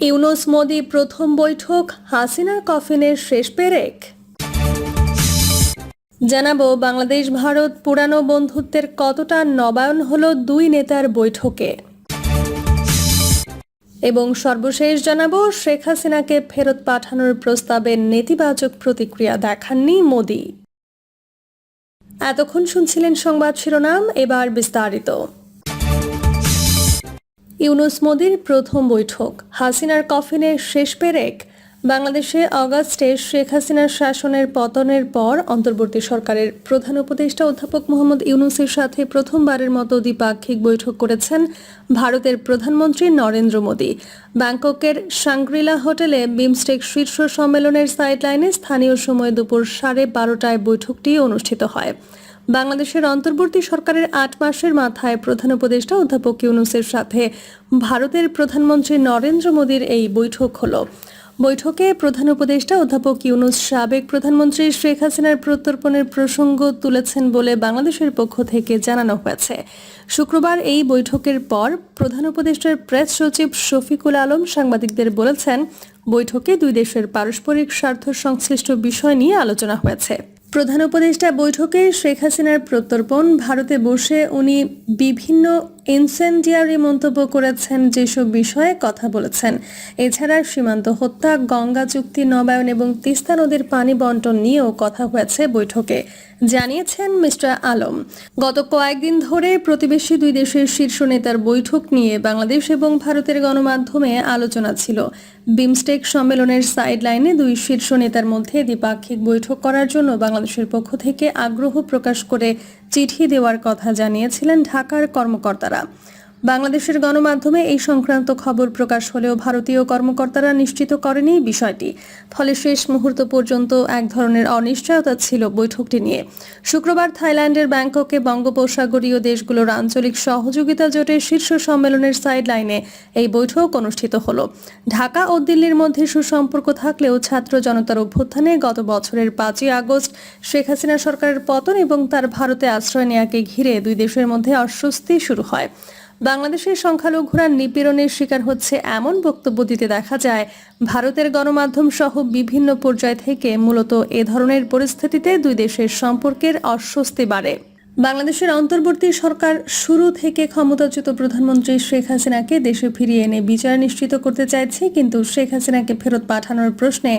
ইউনুস মোদি প্রথম বৈঠক, হাসিনার কফিনের শেষ পেরেক। জানাব, বাংলাদেশ, ভারত পুরানো বন্ধুত্বের কতটা নবায়ন হলো দুই নেতার বৈঠকে। এবং সর্বশেষ জানাব, শেখ হাসিনাকে ফেরত পাঠানোর প্রস্তাবে নেতিবাচক প্রতিক্রিয়া দেখাননি মোদি। এতক্ষণ শুনছিলেন সংবাদ শিরোনাম, এবার বিস্তারিত। ইউনুস মোদির প্রথম বৈঠক। হাসিনার কফিনে শেষ পেরেক। বাংলাদেশে অগাস্টে শেখ হাসিনার শাসনের পতনের পর অন্তর্বর্তী সরকারের প্রধান উপদেষ্টা অধ্যাপক মোহাম্মদ ইউনুসের সাথে প্রথমবারের মতো দ্বিপাক্ষিক বৈঠক করেছেন ভারতের প্রধানমন্ত্রী নরেন্দ্র মোদী। ব্যাংককের সাংগ্রিলা হোটেলে বিমস্টেক শীর্ষ সম্মেলনের সাইডলাইনে স্থানীয় সময় দুপুর সাড়ে বারোটায় বৈঠকটি অনুষ্ঠিত হয়। বাংলাদেশের অন্তর্বর্তী সরকারের আট মাসের মাথায় প্রধান উপদেষ্টা অধ্যাপক ইউনুসের সাথে ভারতের প্রধানমন্ত্রী নরেন্দ্র মোদীর এই বৈঠক হলো। বৈঠকে প্রধান উপদেষ্টা অধ্যাপক ইউনুস সাবেক প্রধানমন্ত্রী শেখ হাসিনার প্রত্যর্পণের প্রসঙ্গ তুলেছেন বলে বাংলাদেশের পক্ষ থেকে জানানো হয়েছে। শুক্রবার এই বৈঠকের পর প্রধান উপদেষ্টার প্রেস সচিব শফিকুল আলম সাংবাদিকদের বলেছেন, বৈঠকে দুই দেশের পারস্পরিক স্বার্থ সংশ্লিষ্ট বিষয় নিয়ে আলোচনা হয়েছে। প্রধান উপদেষ্টা বৈঠকে শেখ হাসিনার প্রত্যর্পণ ভারতে বসে উনি বিভিন্ন ইনসেন্ডিয়ারি মন্তব্য করেছেন যেসব বিষয়ে কথা বলেছেন। এছাড়া সীমান্ত হত্যা, গঙ্গা চুক্তি, নবায়ন এবং তিস্তা নদীর পানি বন্টন নিয়েও কথা হয়েছে বৈঠকে, জানিয়েছেন মিস্টার আলম। গত কয়েকদিন ধরে প্রতিবেশী দুই দেশের শীর্ষ নেতার বৈঠক নিয়ে বাংলাদেশ এবং ভারতের গণমাধ্যমে আলোচনা ছিল। বিমস্টেক সম্মেলনের সাইডলাইনে দুই শীর্ষ নেতার মধ্যে দ্বিপাক্ষিক বৈঠক করার জন্য বাংলাদেশের পক্ষ থেকে আগ্রহ প্রকাশ করে চিঠি দেওয়ার কথা জানিয়েছিলেন ঢাকার কর্মকর্তারা। বাংলাদেশের গণমাধ্যমে এই সংক্রান্ত খবর প্রকাশ হলেও ভারতীয় কর্মকর্তারা নিশ্চিত করেনি বিষয়টি। ফলে শেষ মুহূর্ত পর্যন্ত এক ধরনের অনিশ্চয়তা ছিল বৈঠকটি নিয়ে। শুক্রবার থাইল্যান্ডের ব্যাংককে বঙ্গোপসাগরীয় দেশগুলোর আঞ্চলিক সহযোগিতা জোটের শীর্ষ সম্মেলনের সাইডলাইনে এই বৈঠক অনুষ্ঠিত হল। ঢাকা ও দিল্লির মধ্যে সুসম্পর্ক থাকলেও ছাত্র জনতার অভ্যুত্থানে গত বছরের পাঁচই আগস্ট শেখ হাসিনা সরকারের পতন এবং তার ভারতে আশ্রয় নেয়াকে ঘিরে দুই দেশের মধ্যে অস্বস্তি শুরু হয়। বাংলাদেশের সংখ্যালঘুরা নিপীড়নের শিকার হচ্ছে এমন বক্তব্য দিতে দেখা যায়, ভারতের গণমাধ্যম সহ বিভিন্ন পর্যায় থেকে মূলত এ ধরনের পরিস্থিতিতে দুই দেশের সম্পর্কের অস্বস্তি বাড়ে। বাংলাদেশের অন্তর্বর্তী সরকার শুরু থেকে ক্ষমতাচ্যুত প্রধানমন্ত্রী শেখ হাসিনাকে দেশে ফিরিয়ে এনে বিচার নিশ্চিত করতে চাইছে, কিন্তু শেখ হাসিনাকে ফেরত পাঠানোর প্রশ্নে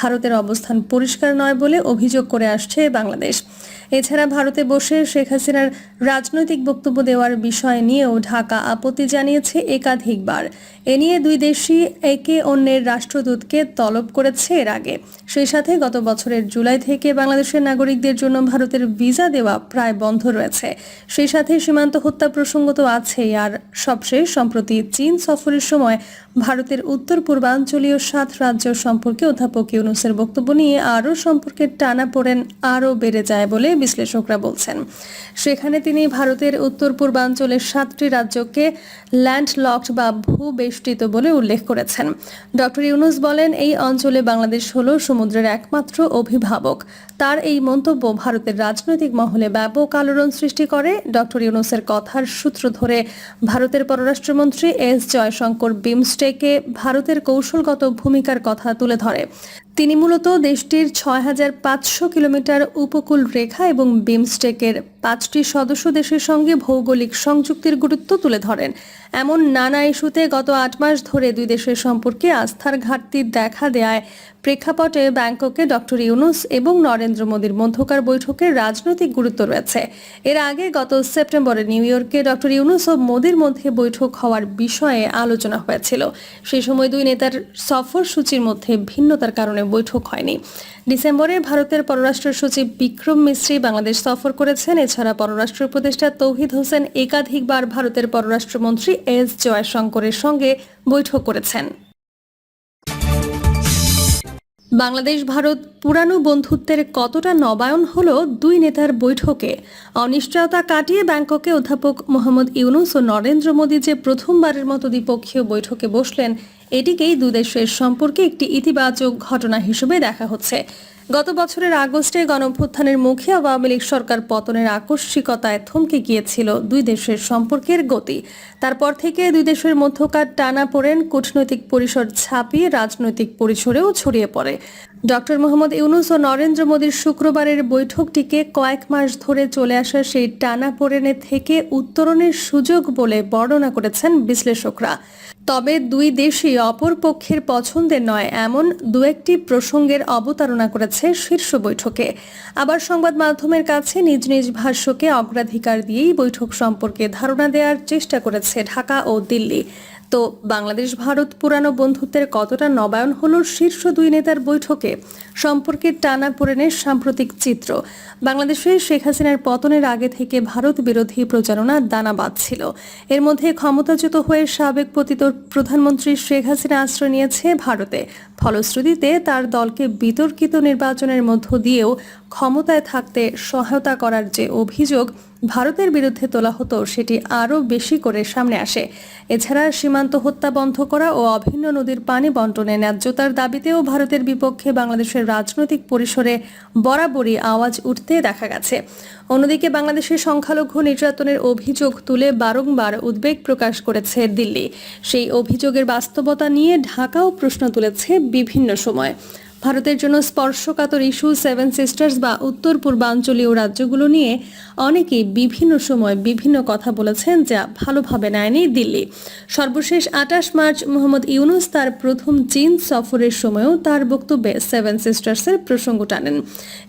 ভারতের অবস্থান পরিষ্কার নয় বলে অভিযোগ করে আসছে বাংলাদেশ। এছাড়া ভারতে বসে শেখ হাসিনার রাজনৈতিক বক্তব্য দেওয়ার বিষয় নিয়েও ঢাকা আপত্তি জানিয়েছে একাধিকবার। এ নিয়ে দুই দেশই একে অন্যের রাষ্ট্রদূতকে তলব করেছে এর আগে। সেই সাথে গত বছরের জুলাই থেকে বাংলাদেশের নাগরিকদের জন্য ভারতের ভিসা দেওয়া প্রায় বন্ধ রয়েছে। সেই সাথে সীমান্ত হত্যা প্রসঙ্গ তো আছেই, আর সবশেষ সম্প্রতি চীন সফরের সময় ভারতের উত্তর পূর্বাঞ্চলীয় সাত রাজ্য সম্পর্কে অধ্যাপক ইউনুসের বক্তব্য নিয়ে আরও সম্পর্কের টানা পড়েন আরও বেড়ে যায় বলে বিশ্লেষকরা বলছেন। সেখানে তিনি ভারতের উত্তর পূর্বাঞ্চলের সাতটি রাজ্যকে ল্যান্ডলকড বা ভূবেষ্টিত বলে উল্লেখ করেছেন। ডক্টর ইউনুস বলেন, এই অঞ্চলে বাংলাদেশ হল সমুদ্রের একমাত্র অভিভাবক। তার এই মন্তব্য ভারতের রাজনৈতিক মহলে ব্যাপক আলোড়ন সৃষ্টি করে। ডক্টর ইউনুসের কথার সূত্র ধরে ভারতের পররাষ্ট্রমন্ত্রী এস জয়শঙ্কর বিমস্টেকে ভারতের কৌশলগত ভূমিকার কথা তুলে ধরে। তিনি মূলত দেশটির ছয় হাজার পাঁচশো কিলোমিটার উপকূল রেখা এবং বিমস্টেকের পাঁচটি সদস্য দেশের সঙ্গে ভৌগোলিক সংযুক্তির গুরুত্ব তুলে ধরেন। এমন নানা ইস্যুতে গত আট মাস ধরে দুই দেশের সম্পর্কে আস্থার ঘাটতি দেখা দেয় প্রেক্ষাপটে ব্যাংককে ডক্টর ইউনুস এবং নরেন্দ্র মোদীর মধ্যকার বৈঠকের রাজনৈতিক গুরুত্ব রয়েছে। এর আগে গত সেপ্টেম্বরে নিউ ইয়র্কে ডক্টর ইউনুস ও মোদীর মধ্যে বৈঠক হওয়ার বিষয়ে আলোচনা হয়েছিল। সেই সময় দুই নেতার সফর সূচির মধ্যে ভিন্নতার কারণে বৈঠক হয়নি। ডিসেম্বরে ভারতের পররাষ্ট্র সচিব বিক্রম মিশ্রী বাংলাদেশ সফর করেছেন। এছাড়া পররাষ্ট্র উপদেষ্টা তৌহিদ হোসেন একাধিকবার ভারতের পররাষ্ট্রমন্ত্রী এস জয়শঙ্করের সঙ্গে বৈঠক করেছেন। বাংলাদেশ, ভারত পুরানো বন্ধুত্বের কতটা নবায়ন হলো দুই নেতার বৈঠকে। অনিশ্চয়তা কাটিয়ে ব্যাংককে অধ্যাপক মোহাম্মদ ইউনুস ও নরেন্দ্র মোদী যে প্রথমবারের মতো দ্বিপক্ষীয় বৈঠকে বসলেন, এটিকেই দুদেশের সম্পর্কে একটি ইতিবাচক ঘটনা হিসেবে দেখা হচ্ছে। গত বছরের আগস্টে গণঅভ্যুত্থানের মুখে আওয়ামী লীগ সরকার পতনের আকস্মিকতায় থমকে গিয়েছিল দুই দেশের সম্পর্কের গতি। তারপর থেকে দুই দেশের মধ্যকার টানা পড়েন কূটনৈতিক পরিসর ছাপিয়ে রাজনৈতিক পরিসরেও ছড়িয়ে পড়ে। ডক্টর মোহাম্মদ ইউনুস ও নরেন্দ্র মোদীর শুক্রবারের বৈঠকটিকে কয়েক মাস ধরে চলে আসা সেই টানা পড়েনে থেকে উত্তরণের সুযোগ বলে বর্ণনা করেছেন বিশ্লেষকরা। তবে দুই দেশই অপর পক্ষের পছন্দের নয়, এমন দু একটি প্রসঙ্গের অবতারণা করেছে শীর্ষ বৈঠকে। আবার সংবাদ মাধ্যমের কাছে নিজ নিজ ভাষ্যকে অগ্রাধিকার দিয়েই বৈঠক সম্পর্কে ধারণা দেওয়ার চেষ্টা করেছে ঢাকা ও দিল্লি। তো বাংলাদেশ ভারত পুরানো বন্ধুত্বের কতটা নবায়ন হলো শীর্ষ দুই নেতার বৈঠকে? সম্পর্কের টানা পড়েনের সাম্প্রতিক চিত্র। বাংলাদেশে শেখ হাসিনার পতনের আগে থেকে ভারত বিরোধী প্রচারণা দানা বাঁধছিল। এর মধ্যে ক্ষমতাচ্যুত হয়ে সাবেক পতিত প্রধানমন্ত্রী শেখ হাসিনা আশ্রয় নিয়েছে ভারতে। ফলশ্রুতিতে তার দলকে বিতর্কিত নির্বাচনের মধ্য দিয়েও ক্ষমতায় থাকতে সহায়তা করার যে অভিযোগ ভারতের বিরুদ্ধে তোলা হতো, সেটি আরও বেশি করে সামনে আসে। এছাড়া সীমান্ত হত্যা বন্ধ করা ও অভিন্ন নদীর পানি বন্টনে ন্যায্যতার দাবিতেও ভারতের বিপক্ষে বাংলাদেশের রাজনৈতিক পরিসরে বরাবরই আওয়াজ উঠতে দেখা গেছে। অন্যদিকে বাংলাদেশের সংখ্যালঘু নির্যাতনের অভিযোগ তুলে বারংবার উদ্বেগ প্রকাশ করেছে দিল্লি। সেই অভিযোগের বাস্তবতা নিয়ে ঢাকাও প্রশ্ন তুলেছে বিভিন্ন সময়। ভারতের জন্য স্পর্শকাতর ইস্যু, সেভেন সিস্টার্স বা উত্তর পূর্বাঞ্চলীয় রাজ্যগুলো নিয়ে অনেকেই বিভিন্ন সময় বিভিন্ন কথা বলেছেন যা ভালোভাবে নেয়নি দিল্লি। সর্বশেষ আটাশ মার্চ মোহাম্মদ ইউনুস তার প্রথম চীন সফরের সময়ও তার বক্তব্যে সেভেন সিস্টার্সের প্রসঙ্গ টানেন।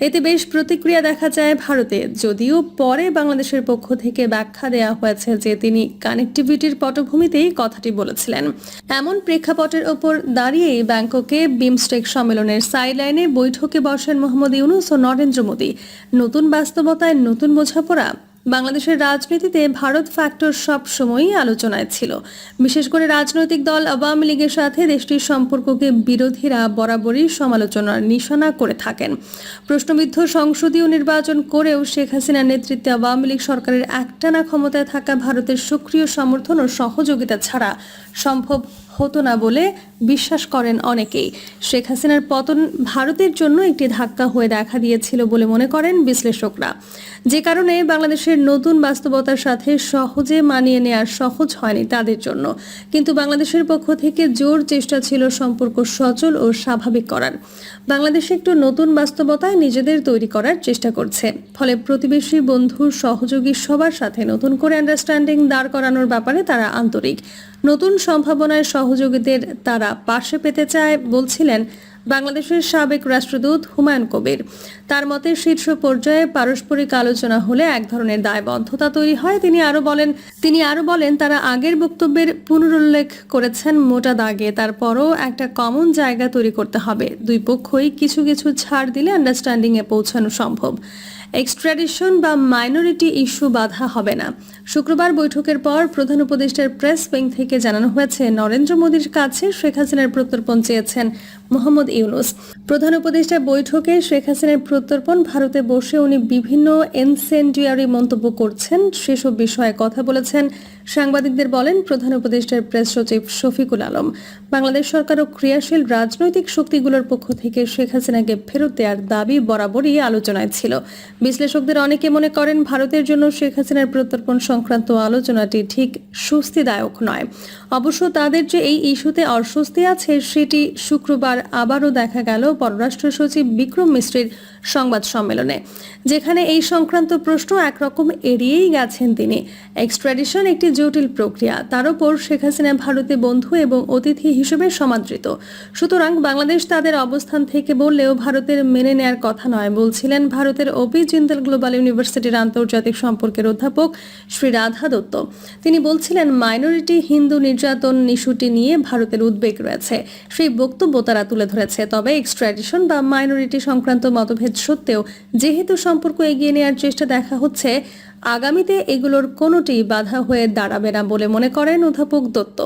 এতে বেশ প্রতিক্রিয়া দেখা যায় ভারতে, যদিও পরে বাংলাদেশের পক্ষ থেকে ব্যাখ্যা দেওয়া হয়েছে যে তিনি কানেক্টিভিটির পটভূমিতেই কথাটি বলেছিলেন। এমন প্রেক্ষাপটের ওপর দাঁড়িয়েই ব্যাংককে বিমস্টেক সম্মেলনের সাইডলাইনে বৈঠকে বসেন মোহাম্মদ ইউনুস ও নরেন্দ্র মোদী। নতুন বাস্তবতায় নতুন বোঝাপড়া। বাংলাদেশের রাজনীতিতে ভারত ফ্যাক্টর সব সময়ই আলোচনায় ছিল। বিশেষ করে রাজনৈতিক দল আওয়ামী লীগের সাথে দেশটির সম্পর্ককে বিরোধীরা বরাবরই সমালোচনার নিশানা করে থাকেন। প্রশ্নবিদ্ধ সংসদীয় নির্বাচন করেও শেখ হাসিনার নেতৃত্বে আওয়ামী লীগ সরকারের একটানা ক্ষমতায় থাকা ভারতের সক্রিয় সমর্থন ও সহযোগিতা ছাড়া সম্ভব হতো না বলে বিশ্বাস করেন অনেকেই। শেখ হাসিনার পতন ভারতের জন্য একটি ধাক্কা হয়ে দেখা দিয়েছিল বলে মনে করেন বিশ্লেষকরা। যে কারণে বাংলাদেশের নতুন বাস্তবতার সাথে সহজে মানিয়ে নেওয়া সহজ হয়নি তাদের জন্য। কিন্তু বাংলাদেশের পক্ষ থেকে জোর চেষ্টা ছিল সম্পর্ক সচল ও স্বাভাবিক করার। বাংলাদেশ একটু নতুন বাস্তবতায় নিজেদের তৈরি করার চেষ্টা করছে। ফলে প্রতিবেশী বন্ধু, সহযোগী সবার সাথে নতুন করে আন্ডারস্ট্যান্ডিং দাঁড় করানোর ব্যাপারে তারা আন্তরিক। নতুন সম্ভাবনায় সহযোগীদের তারা পাশে পেতে চায় বলছিলেন বাংলাদেশের সাবেক রাষ্ট্রদূত হুমায়ুন কবির। তার মতে শীর্ষ পর্যায়ে পারস্পরিক আলোচনা হলে এক ধরনের দায়বদ্ধতা তৈরি হয়। তিনি আরও বলেন, তিনি আরও বলেন, তারা আগের বক্তব্যের পুনরুল্লেখ করেছেন মোটা দাগে। তারপরও একটা কমন জায়গা তৈরি করতে হবে। দুই পক্ষই কিছু কিছু ছাড় দিলে আন্ডারস্ট্যান্ডিং এ পৌঁছানো সম্ভব। এক্সট্রাডিশন বা মাইনরিটি ইস্যু বাধা হবে না। শুক্রবার বৈঠকের পর প্রধান উপদেষ্টার প্রেস উইং থেকে জানানো হয়েছে, নরেন্দ্র মোদীর কাছে শেখ হাসিনার প্রত্যর্পণ চেয়েছেন মোহাম্মদ ইউনুস। প্রধান উপদেষ্টা বৈঠকে শেখ হাসিনার প্রত্যর্পণ, ভারতে বসে উনি বিভিন্ন এনসেন্ডিয়ারি মন্তব্য করছেন, সেসব বিষয়ে কথা বলেছেন সাংবাদিকদের বলেন, প্রধান উপদেষ্টার প্রেস সচিব শফিকুল আলম, বাংলাদেশ সরকার ও ক্রিয়াশীল রাজনৈতিক শক্তিগুলোর পক্ষ থেকে শেখ হাসিনাকে ফেরত দেওয়ার দাবি বরাবরই আলোচনায় ছিল। বিশ্লেষকদের অনেকে মনে করেন, ভারতের জন্য শেখ হাসিনার প্রত্যর্পণ সংক্রান্ত আলোচনাটি ঠিক স্বস্তিদায়ক নয়। অবশ্য তাদের যে এই ইস্যুতে অস্বস্তি আছে, সেটি শুক্রবার আবারও দেখা গেল। পররাষ্ট্র সচিব বিক্রম মিশ্রির সংবাদ সম্মেলনে, যেখানে এই সংক্রান্ত প্রশ্ন একরকম এড়িয়েই গেছেন তিনি। এক্সট্রাডিশন একটি জটিল প্রক্রিয়া, তার উপর শেখ হাসিনা ভারতে বন্ধু এবং অতিথি হিসেবে সমাদৃত। সুতরাং বাংলাদেশ তাদের অবস্থান থেকে বললেও ভারতের মেনে নেয়ার কথা নয়, বলছিলেন ভারতের ওপি জিন্দাল গ্লোবাল ইউনিভার্সিটির আন্তর্জাতিক সম্পর্কের অধ্যাপক শ্রী রাধা দত্ত। তিনি বলছিলেন মাইনরিটি হিন্দু নির্যাতন ইস্যুটি নিয়ে ভারতের উদ্বেগ রয়েছে। সেই বক্তব্য তারা তুলে ধরেছে। তবে এক্সট্রাডিশন বা মাইনরিটি সংক্রান্ত মতভেদ সত্ত্বেও যেহেতু সম্পর্ক এগিয়ে নেওয়ার চেষ্টা দেখা হচ্ছে, আগামীতে এগুলোর কোনোটি বাধা হয়ে দাঁড়াবে না বলে মনে করেন অধ্যাপক দত্ত।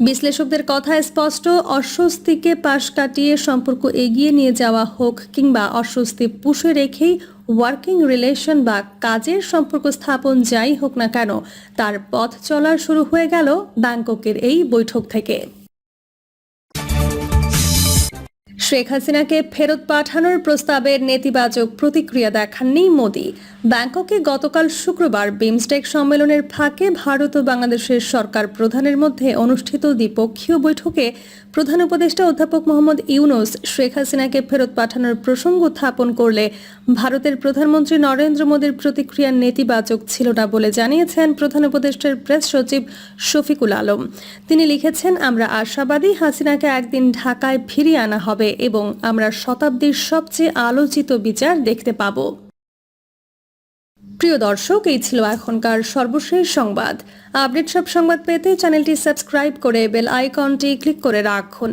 বিশ্লেষকদের কথা স্পষ্ট, অস্বস্তিকে পাশ কাটিয়ে সম্পর্ক এগিয়ে নিয়ে যাওয়া হোক কিংবা অস্বস্তি পুষে রেখেই ওয়ার্কিং রিলেশন বা কাজের সম্পর্ক স্থাপন যাই হোক না কেন, তার পথ চলার শুরু হয়ে গেল শেখ হাসিনাকে ফেরত পাঠানোর প্রস্তাবের নেতিবাচক প্রতিক্রিয়া দেখাননি মোদী। ব্যাংককে গতকাল শুক্রবার বিমস্টেক সম্মেলনের ফাঁকে ভারত ও বাংলাদেশের সরকার প্রধানের মধ্যে অনুষ্ঠিত দ্বিপক্ষীয় বৈঠকে প্রধান উপদেষ্টা অধ্যাপক মোহাম্মদ ইউনুস শেখ হাসিনাকে ফেরত পাঠানোর প্রসঙ্গ উত্থাপন করলে ভারতের প্রধানমন্ত্রী নরেন্দ্র মোদীর প্রতিক্রিয়া নেতিবাচক ছিল না বলে জানিয়েছেন প্রধান উপদেষ্টার প্রেস সচিব শফিকুল আলম। তিনি লিখেছেন, আমরা আশাবাদী হাসিনাকে একদিন ঢাকায় ফিরিয়ে আনা হবে এবং আমরা শতাব্দীর সবচেয়ে আলোচিত বিচার দেখতে পাব। প্রিয় দর্শক, এই ছিল এখনকার সর্বশেষ সংবাদ। আপডেট সব সংবাদ পেতে চ্যানেলটি সাবস্ক্রাইব করে বেল আইকনটি ক্লিক করে রাখুন।